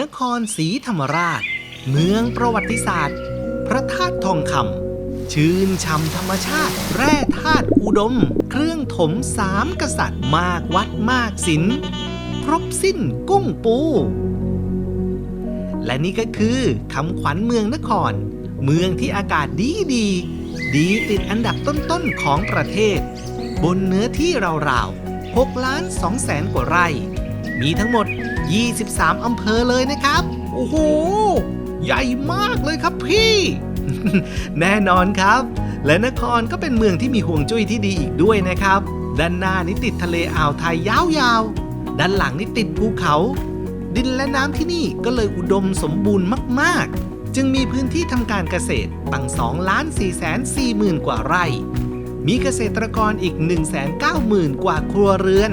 นครศรีธรรมราช เมืองประวัติศาสตร์ พระธาตุทองคำชื่นช่ำธรรมชาติ แร่ธาตุอุดม เครื่องถมสามกษัตริย์มากวัดมากศิลป์ครบสิ้นกุ้งปู และนี่ก็คือคำขวัญเมืองนคร เมืองที่อากาศดีดี ดีติดอันดับต้นๆของประเทศ บนเนื้อที่ราวๆ6ล้าน2แสนกว่าไร่ มีทั้งหมด 23 อำเภอเลยนะครับ โอ้โห ใหญ่มากเลยครับพี่ แน่นอนครับ และนครก็เป็นเมืองที่มีห่วงจุ้ยที่ดีอีกด้วยนะครับ ด้านหน้านี่ติดทะเลอ่าวไทยยาวๆ ด้านหลังนี่ติดภูเขา ดินและน้ำที่นี่ก็เลยอุดมสมบูรณ์มากๆ จึงมีพื้นที่ทำการเกษตรตั้ง2ล้าน4แสน4หมื่นกว่าไร่ มีเกษตรกรอีก 1 9 0 0 0 0 กว่าครัวเรือน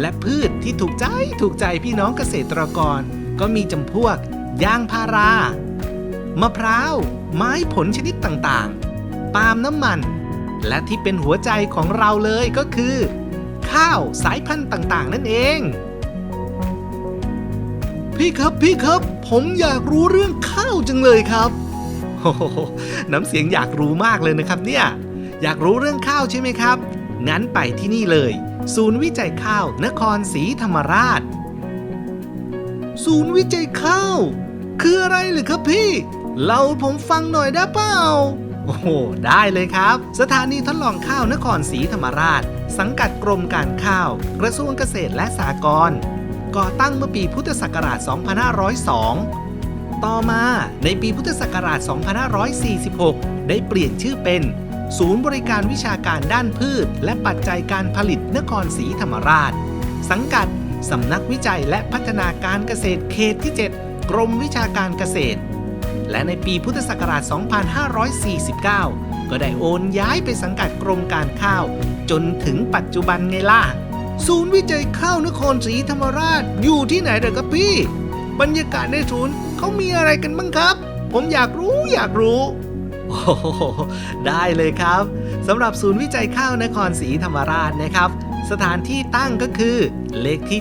และพืชที่ถูกใจถูกใจพี่น้องเกษตรกร ก็มีจำพวกยางพารา มะพร้าว ไม้ผลชนิดต่างๆ ปาล์มน้ำมัน และที่เป็นหัวใจของเราเลยก็คือ ข้าวสายพันธุ์ต่างๆ นั่นเอง พี่ครับพี่ครับ ผมอยากรู้เรื่องข้าวจังเลยครับโอ้โหน้ำเสียงอยากรู้มากเลยนะครับเนี่ย อยากรู้เรื่องข้าวใช่ไหมครับ งั้นไปที่นี่เลย ศูนย์วิจัยข้าวนครศรีธรรมราช ศูนย์วิจัยข้าว คืออะไรหรือครับพี่เล่าให้ผมฟังหน่อยได้เปล่าโอ้โห ได้เลยครับ สถานีทดลองข้าวนครศรีธรรมราช สังกัดกรมการข้าว กระทรวงเกษตรและสหกรณ์ก่อตั้งเมื่อปีพุทธศักราช 2502 ต่อมาในปีพุทธศักราช 2546 ได้เปลี่ยนชื่อเป็น ศูนย์บริการวิชาการด้านพืช และปัจจัยการผลิตนครศรีธรรมราช สังกัดสำนักวิจัยและพัฒนาการเกษตรเขตที่ 7 กรมวิชาการเกษตร และในปีพุทธศักราช 2549 ก็ได้โอนย้ายไปสังกัดกรมการข้าว จนถึงปัจจุบันไงล่ะ ศูนย์วิจัยข้าวนครศรีธรรมราชอยู่ที่ไหนเด้อครับพี่ บรรยากาศในศูนย์เขามีอะไรกันบ้างครับ ผมอยากรู้อยากรู้ โอ้โหได้เลยครับสำหรับศูนย์วิจัยข้าวนครศรีธรรมราชนะครับ สถานที่ตั้งก็คือ เลขที่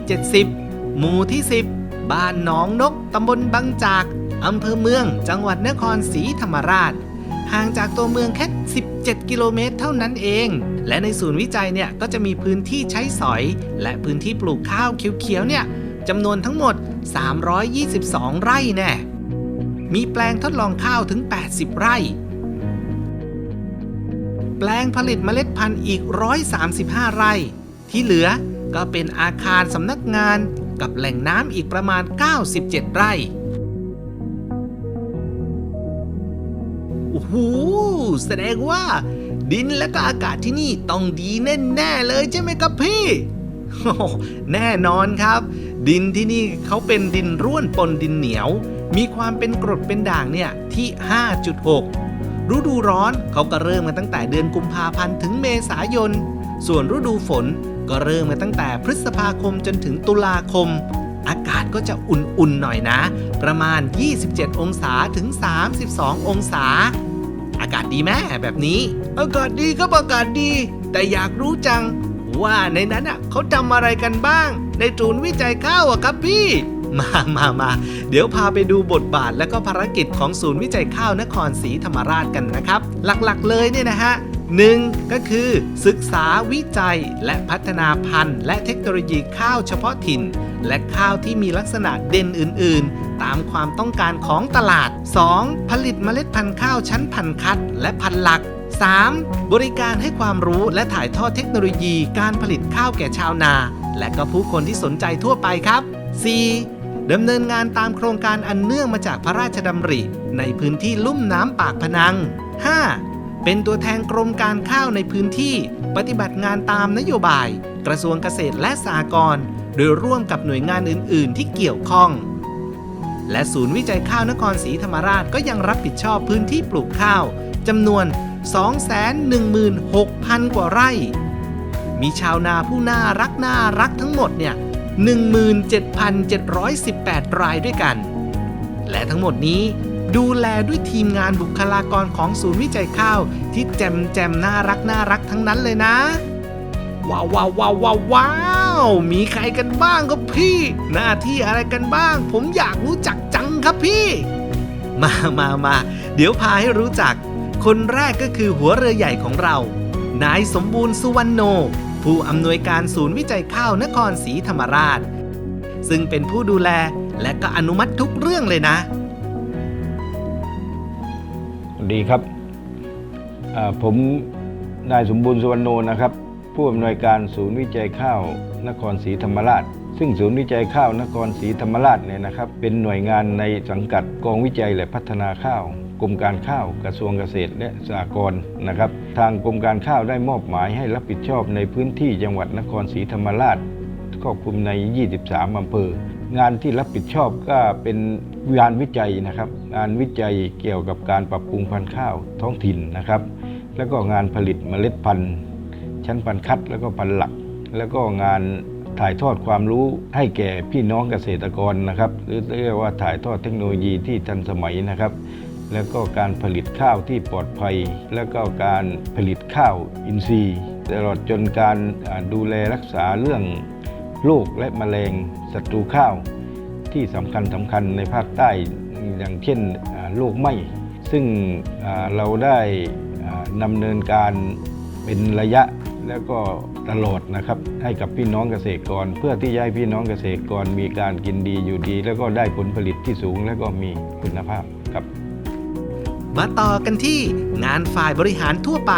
70 หมู่ที่ 10 บ้านหนองนกตำบลบางจากอำเภอเมือง จังหวัดนครศรีธรรมราช ห่างจากตัวเมืองแค่ 17 กิโลเมตรเท่านั้นเอง และในศูนย์วิจัยเนี่ยก็จะมีพื้นที่ใช้สอย และพื้นที่ปลูกข้าวเขียวๆเนี่ยจำนวนทั้งหมด 322 ไร่แน่ มีแปลงทดลองข้าวถึง 80 ไร่ แปลงผลิตเมล็ดพันธุ์อีก 135 ไร่ ที่เหลือก็เป็นอาคารสำนักงานกับแหล่งน้ำอีกประมาณ 97 ไร่โอ้โหแสดงว่า ดินและก็อากาศที่นี่ต้องดีแน่ๆเลยใช่ไหมครับพี่ แน่นอนครับ ดินที่นี่เขาเป็นดินร่วนปนดินเหนียว มีความเป็นกรดเป็นด่างเนี่ยที่ 5.6 ฤดูร้อนเขาก็เริ่มกันตั้งแต่เดือนกุมภาพันธ์ถึงเมษายน ส่วนฤดูฝนก็เริ่มกันตั้งแต่พฤษภาคมจนถึงตุลาคม อากาศก็จะอุ่นๆหน่อยนะ ประมาณ 27 องศาถึง 32 องศา อากาศดีแม่แบบนี้ อากาศดีครับอากาศดี แต่อยากรู้จัง ว่าในนั้นอะเขาทำอะไรกันบ้าง ในศูนวิจัยข้าวอะครับพี่ มามามาเดี๋ยวพาไปดูบทบาทและก็ภารกิจของศูนย์วิจัยข้าวนครศรีธรรมราชกันนะครับ หลักๆเลยเนี่ยนะฮะหนึ่งก็คือศึกษาวิจัยและพัฒนาพันธุ์ และเทคโนโลยีข้าวเฉพาะถิ่น และข้าวที่มีลักษณะเด่นอื่น ๆ ตามความต้องการของตลาด 2. ผลิตเมล็ดพันธุ์ข้าวชั้นพันธุ์คัด และพันธุ์หลัก 3. บริการให้ความรู้และถ่ายทอดเทคโนโลยีการผลิตข้าวแก่ชาวนา และก็ผู้คนที่สนใจทั่วไปครับ 4. ดำเนินงานตามโครงการอันเนื่องมาจากพระราชดำริ ในพื้นที่ลุ่มน้ำปากพนัง 5. เป็นตัวแทนกรมการข้าวในพื้นที่ ปฏิบัติงานตามนโยบาย กระทรวงเกษตรและสหกรณ์โดยร่วมกับหน่วยงานอื่น ๆ ที่เกี่ยวข้อง และศูนย์วิจัยข้าวนครศรีธรรมราชก็ยังรับผิดชอบพื้นที่ปลูกข้าวจำนวน 216,000 กว่าไร่ มีชาวนาผู้น่ารักน่ารักทั้งหมดเนี่ย 17,718 รายด้วยกัน และทั้งหมดนี้ดูแลด้วยทีมงานบุคลากรของศูนย์วิจัยข้าวที่แจมแจมน่ารักน่ารักทั้งนั้นเลยนะ ว้าวว้าวว้าวว้าววาวมีใครกันบ้างครับพี่ หน้าที่อะไรกันบ้าง ผมอยากรู้จักจังครับพี่ มามามาเดี๋ยวพาให้รู้จัก คนแรกก็คือหัวเรือใหญ่ของเรา นายสมบูรณ์สุวรรณโน ผู้อำนวยการศูนย์วิจัยข้าวนครศรีธรรมราช ซึ่งเป็นผู้ดูแลและก็อนุมัติทุกเรื่องเลยนะสวัสดีครับผมนายสมบูรณ์สุวรรณโนนะครับ ผู้อำนวยการศูนย์วิจัยข้าวนครศรีธรรมราช ซึ่งศูนย์วิจัยข้าวนครศรีธรรมราชเนี่ยนะครับ เป็นหน่วยงานในสังกัดกองวิจัยและพัฒนาข้าว กรมการข้าวกระทรวงเกษตรและสหกรณ์นะครับ ทางกรมการข้าวได้มอบหมายให้รับผิดชอบในพื้นที่จังหวัดนครศรีธรรมราชครอบคลุมใน 23 อำเภอ งานที่รับผิดชอบก็เป็นงานวิจัยนะครับ งานวิจัยเกี่ยวกับการปรับปรุงพันธุ์ข้าวท้องถิ่นนะครับ แล้วก็งานผลิตเมล็ดพันธุ์ ชั้นพันธุ์คัดแล้วก็พันธุ์หลัก แล้วก็งานถ่ายทอดความรู้ให้แก่พี่น้องเกษตรกรนะครับ หรือเรียกว่าถ่ายทอดเทคโนโลยีที่ทันสมัยนะครับ แล้วก็การผลิตข้าวที่ปลอดภัย แล้วก็การผลิตข้าวอินทรีย์ตลอดจนการดูแลรักษาเรื่องโรคและแมลงศัตรูข้าวที่สำคัญสำคัญในภาคใต้อย่างเช่นโรคไหม้ซึ่งเราได้นำเนินการเป็นระยะแล้วก็ตลอดนะครับให้กับพี่น้องเกษตรกร เพื่อที่จะให้พี่น้องเกษตรกรมีการกินดีอยู่ดี แล้วก็ได้ผลผลิตที่สูงและก็มีคุณภาพครับ มาต่อกันที่งานฝ่ายบริหารทั่วไป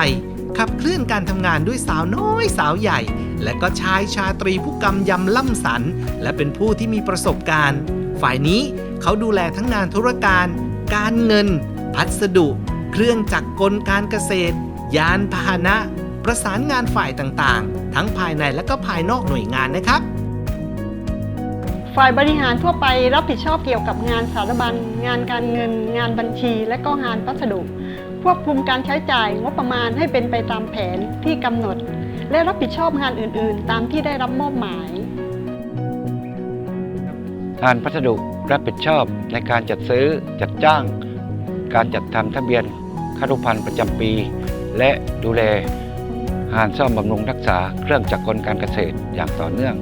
ขับเคลื่อนการทำงานด้วยสาวน้อยสาวใหญ่ และก็ชายชาตรีผู้กำยำล่ำสัน และเป็นผู้ที่มีประสบการณ์ ฝ่ายนี้เขาดูแลทั้งงานธุรการ การเงิน พัสดุ เครื่องจักรกลการเกษตร ยานพาหนะ ประสานงานฝ่ายต่างๆ ทั้งภายในและก็ภายนอกหน่วยงานนะครับ ฝ่ายบริหารทั่วไปรับผิดชอบเกี่ยวกับงานสารบัญ งานการเงิน งานบัญชี และก็งานพัสดุ ควบคุมการใช้จ่ายงบประมาณให้เป็นไปตามแผนที่กำหนด และรับผิดชอบงานอื่น ๆ ตามที่ได้รับมอบหมายงานพัสดุรับผิดชอบในการจัดซื้อจัดจ้าง การจัดทำทะเบียนคารุพันธ์ประจำปี และดูแลงานซ่อมบำรุงรักษาเครื่องจักรกลการเกษตรอย่างต่อเนื่อง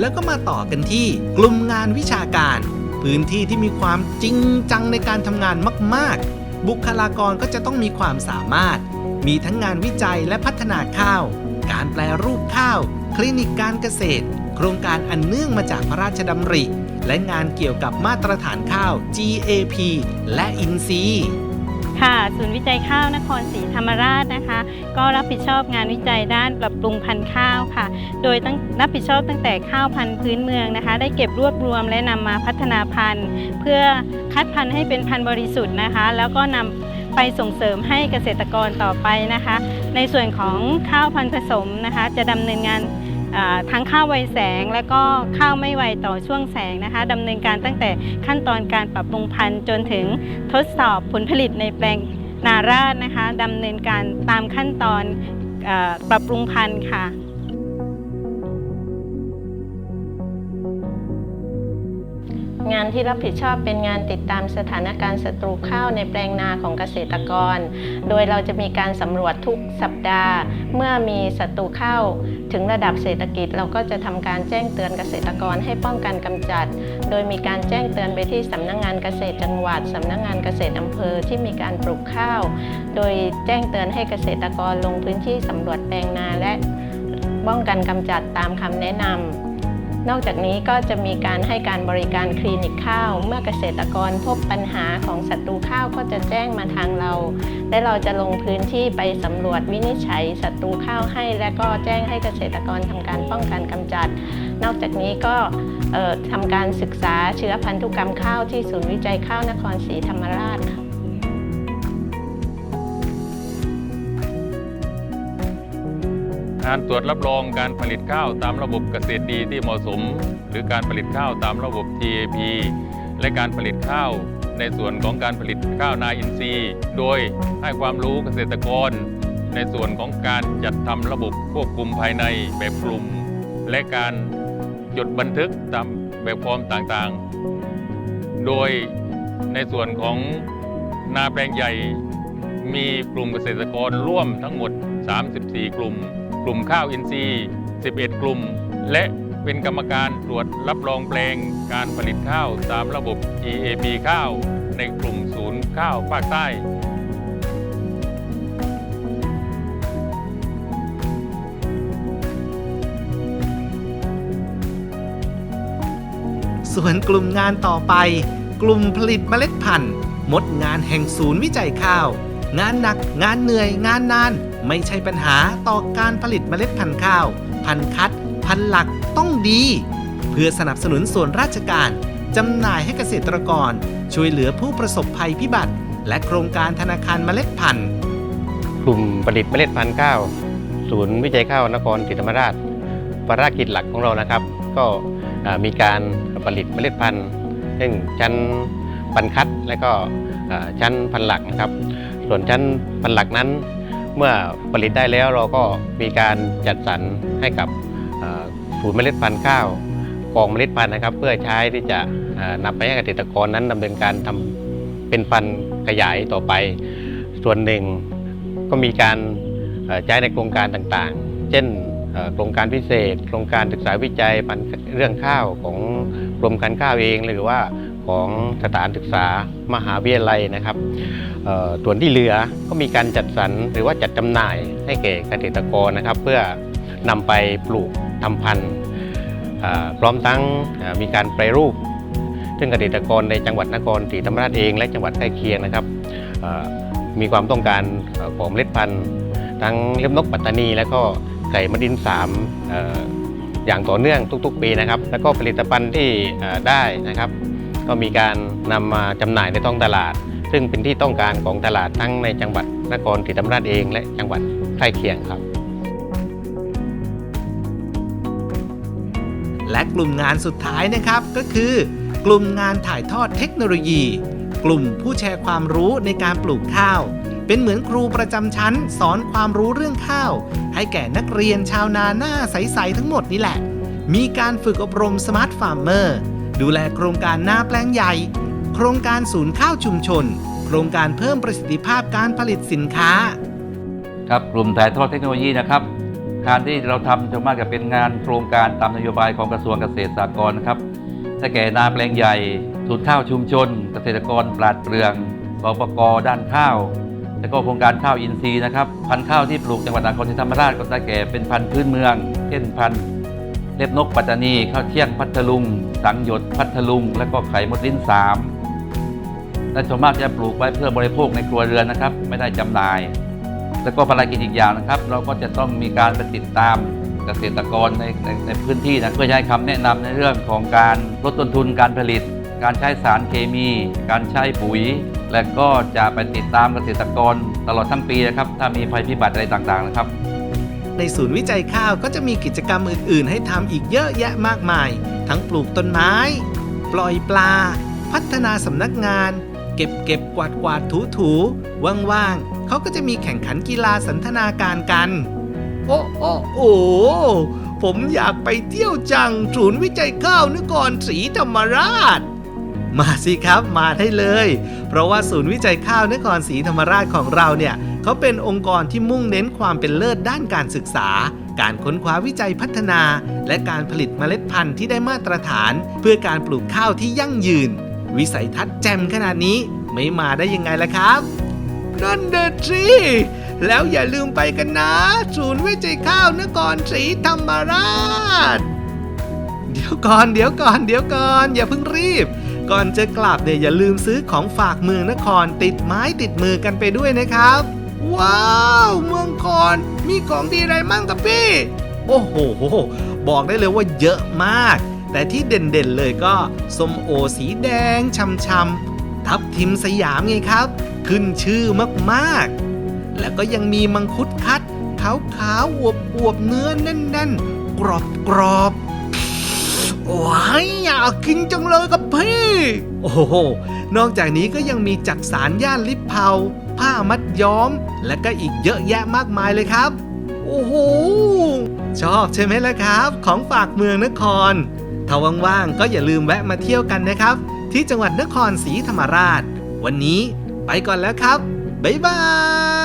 แล้วก็มาต่อกันที่กลุ่มงานวิชาการ พื้นที่ที่มีความจริงจังในการทำงานมาก ๆ บุคลากรก็จะต้องมีความสามารถ มีทั้งงานวิจัยและพัฒนาข้าว การแปลรูปข้าว คลินิกการเกษตร โครงการอันเนื่องมาจากพระราชดำริ และงานเกี่ยวกับมาตรฐานข้าว GAP และอินซีย์ ค่ะ ศูนย์วิจัยข้าวนครศรีธรรมราชนะคะ ก็รับผิดชอบงานวิจัยด้านปรับปรุงพันธุ์ข้าวค่ะ โดยตั้งรับผิดชอบตั้งแต่ข้าวพันธุ์พื้นเมืองนะคะ ได้เก็บรวบรวมและนำมาพัฒนาพันธุ์ เพื่อคัดพันธุ์ให้เป็นพันธุ์บริสุทธิ์นะคะ แล้วก็นำไปส่งเสริมให้เกษตรกรต่อไปนะคะ ในส่วนของข้าวพันธุ์ผสมนะคะ จะดำเนินงาน ทั้งข้าวไวแสง และก็ข้าวไม่ไวต่อช่วงแสงนะคะดำเนินการตั้งแต่ขั้นตอนการปรับปรุงพันธุ์จนถึงทดสอบผลผลิตในแปลงนาราดนะคะดำเนินการตามขั้นตอนอปรับปรุงพันธุ์ค่ะ งานที่รับผิดชอบเป็นงานติดตามสถานการณ์ศัตรูข้าวในแปลงนาของเกษตรกร โดยเราจะมีการสำรวจทุกสัปดาห์ เมื่อมีศัตรูข้าวถึงระดับเศรษฐกิจ เราก็จะทำการแจ้งเตือนเกษตรกรให้ป้องกันกำจัด โดยมีการแจ้งเตือนไปที่สำนักงงานเกษตรจังหวัดสำนักงงานเกษตรอำเภอที่มีการปลูกข้าว โดยแจ้งเตือนให้เกษตรกรลงพื้นที่สำรวจแปลงนาและป้องกันกำจัดตามคำแนะนำ นอกจากนี้ก็จะมีการให้การบริการคลินิกข้าว เมื่อเกษตรกรพบปัญหาของศัตรูข้าวก็จะแจ้งมาทางเรา และเราจะลงพื้นที่ไปสำรวจวินิจฉัยศัตรูข้าวให้ และก็แจ้งให้เกษตรกรทำการป้องกันกำจัด นอกจากนี้ก็ทำการศึกษาเชื้อพันธุกรรมข้าวที่ศูนย์วิจัยข้าวนครศรีธรรมราชค่ะ งานตรวจรับรองการผลิตข้าวตามระบบเกษตรดีที่เหมาะสม หรือการผลิตข้าวตามระบบ GAP และการผลิตข้าวในส่วนของการผลิตข้าวนาอินทรีย์ โดยให้ความรู้เกษตรกร ในส่วนของการจัดทำระบบควบคุมภายในแบบกลุ่ม และการจดบันทึกตามแบบฟอร์มต่างๆ โดยในส่วนของนาแปลงใหญ่มีกลุ่มเกษตรกรร่วมทั้งหมด 34 กลุ่ม กลุ่มข้าวอินทรีย์ 11 กลุ่ม และเป็นกรรมการตรวจรับรองแปลงการผลิตข้าวตามระบบ GAP ข้าว ในกลุ่มศูนย์ข้าวภาคใต้ส่วนกลุ่มงานต่อไป กลุ่มผลิตเมล็ดพันธุ์ มดงานแห่งศูนย์วิจัยข้าว งานหนัก งานเหนื่อย งานนาน ไม่ใช่ปัญหาต่อการผลิตเมล็ดพันธุ์ข้าว พันธุ์คัด พันธุ์หลักต้องดี เพื่อสนับสนุนส่วนราชการจำหน่ายให้เกษตรกร ช่วยเหลือผู้ประสบภัยพิบัติ และโครงการธนาคารเมล็ดพันธุ์กลุ่มผลิตเมล็ดพันธุ์ข้าว ศูนย์วิจัยข้าวนครศรีธรรมราชภารกิจหลักของเรานะครับ ก็มีการผลิตเมล็ดพันธุ์ซึ่งชั้นพันคัดและก็ชั้นพันหลักนะครับ ส่วนชั้นพันหลักนั้น เมื่อผลิตได้แล้วเราก็มีการจัดสรรให้กับศูนย์เมล็ดพันธุ์ข้าวกองเมล็ดพันธุ์นะครับ เพื่อใช้ที่จะอ่านำไปให้เกษตรกรนั้นดำเนินการทำเป็นพันธุ์ขยายต่อไป ส่วนหนึ่งก็มีการใช้ในโครงการต่างๆ เช่นโครงการพิเศษ โครงการศึกษาวิจัยพันเรื่องข้าวของกรมการข้าวเอง หรือว่า ของสถานศึกษามหาวิทยาลัยนะครับส่วนที่เหลือก็มีการจัดสรรหรือว่าจัดจำหน่ายให้แก่เกษตรกรนะครับ เพื่อนำไปปลูกทำพันธุ์พร้อมทั้งมีการแปรรูป ซึ่งเกษตรกรในจังหวัดนครศรีธรรมราชเอง และจังหวัดใกล้เคียงนะครับมีความต้องการอของเมล็ดพันธุ์ทั้งเล็บนกปัตตานี และก็ไก่มดินสามอย่างต่อเนื่องทุก ๆ ปีนะครับ แล้วก็ผลิตภัณฑ์ที่ได้นะครับ ก็มีการนำมาจำหน่ายในท้องตลาด ซึ่งเป็นที่ต้องการของตลาดทั้งในจังหวัดนครศรีธรรมราชเองและจังหวัดใกล้เคียงครับ และกลุ่มงานสุดท้ายนะครับก็คือ กลุ่มงานถ่ายทอดเทคโนโลยี กลุ่มผู้แชร์ความรู้ในการปลูกข้าว เป็นเหมือนครูประจำชั้น สอนความรู้เรื่องข้าว ให้แก่นักเรียนชาวนาหน้าใส ๆ ทั้งหมดนี่แหละ มีการฝึกอบรมสมาร์ทฟาร์มเมอร์ ดูแลโครงการหน้าแปลงใหญ่ โครงการศูนย์ข้าวชุมชน โครงการเพิ่มประสิทธิภาพการผลิตสินค้า ครับกลุ่มถ่ายทอดเทคโนโลยีนะครับการที่เราทำจะมากกับเป็นงานโครงการตามนโยบายของกระทรวงเกษตรสหกรณ์นะครับได้แก่นาแปลงใหญ่สูตรข้าวชุมชน เกษตรกรปราดเปรืองสปกด้านข้าว แล้วก็โครงการข้าวอินทรีย์นะครับ พันธุ์ข้าวที่ปลูกจังหวัดนครศรีธรรมราชก็ได้แก่เป็นพันธุ์พื้นเมือง เช่นพันธุ์ เล็บนกปัตตานีข้าวเที่ยงพัทลุง สังหยดพัทลุง และก็ไข่มดลิ้นสามและส่วนมากจะปลูกไว้เพื่อบริโภคในครัวเรือนนะครับ ไม่ได้จำหน่าย แล้วก็ภารกิจอีกอย่างนะครับ เราก็จะต้องมีการไปติดตามเกษตรกรในในในพื้นที่นะเพื่อให้คำแนะนำในเรื่องของการลดต้นทุนการผลิต การใช้สารเคมี การใช้ปุ๋ย และก็จะไปติดตามเกษตรกรตลอดทั้งปีนะครับ ถ้ามีภัยพิบัติอะไรต่างๆนะครับ ในศูนย์วิจัยข้าวก็จะมีกิจกรรมอื่น ๆ ให้ทำอีกเยอะแยะมากมาย ทั้งปลูกต้นไม้ ปล่อยปลา พัฒนาสำนักงาน เก็บเก็บกวาดกวาดถูถูว่าง ๆเขาก็จะมีแข่งขันกีฬาสันทนาการกัน โอ้โอ้โอ้ผมอยากไปเที่ยวจังศูนย์วิจัยข้าวนครศรีธรรมราช มาสิครับมาได้เลย เพราะว่าศูนย์วิจัยข้าวนครศรีธรรมราชของเราเนี่ย เขาเป็นองค์กรที่มุ่งเน้นความเป็นเลิศด้านการศึกษา การค้นคว้าวิจัยพัฒนา และการผลิตเมล็ดพันธุ์ที่ได้มาตรฐาน เพื่อการปลูกข้าวที่ยั่งยืน วิสัยทัศน์แจ่มขนาดนี้ไม่มาได้ยังไงล่ะครับนั่นเด็ดสิแล้วอย่าลืมไปกันนะ ศูนย์วิจัยข้าวนครศรีธรรมราช เดี๋ยวก่อนเดี๋ยวก่อนเดี๋ยวก่อนอย่าเพิ่งรีบ ก่อนจะกลับเนี่ยอย่าลืมซื้อของฝากเมืองนครติดไม้ติดมือกันไปด้วยนะครับ ว้าว เมืองคอนมีของดีอะไรมั่งกับพี่ โอ้โห บอกได้เลยว่าเยอะมาก แต่ที่เด่นๆเลยก็ส้มโอสีแดงช่ำๆทับทิมสยามไงครับ ขึ้นชื่อมากๆ แล้วก็ยังมีมังคุดคัดขาวขาวๆอวบอวบๆเนื้อแน่นๆ กรอบกรอบๆว้ายอยากกินจังเลยกับพี่ โอ้โห นอกจากนี้ก็ยังมีจักสารย่านลิปเผา ผ้ามัดย้อม และก็อีกเยอะแยะมากมายเลยครับ โอ้โห ชอบใช่ไหมล่ะครับ ของฝากเมืองนคร ถ้าว่างๆก็อย่าลืมแวะมาเที่ยวกันนะครับ ที่จังหวัดนครศรีธรรมราช วันนี้ไปก่อนแล้วครับ บ๊ายบาย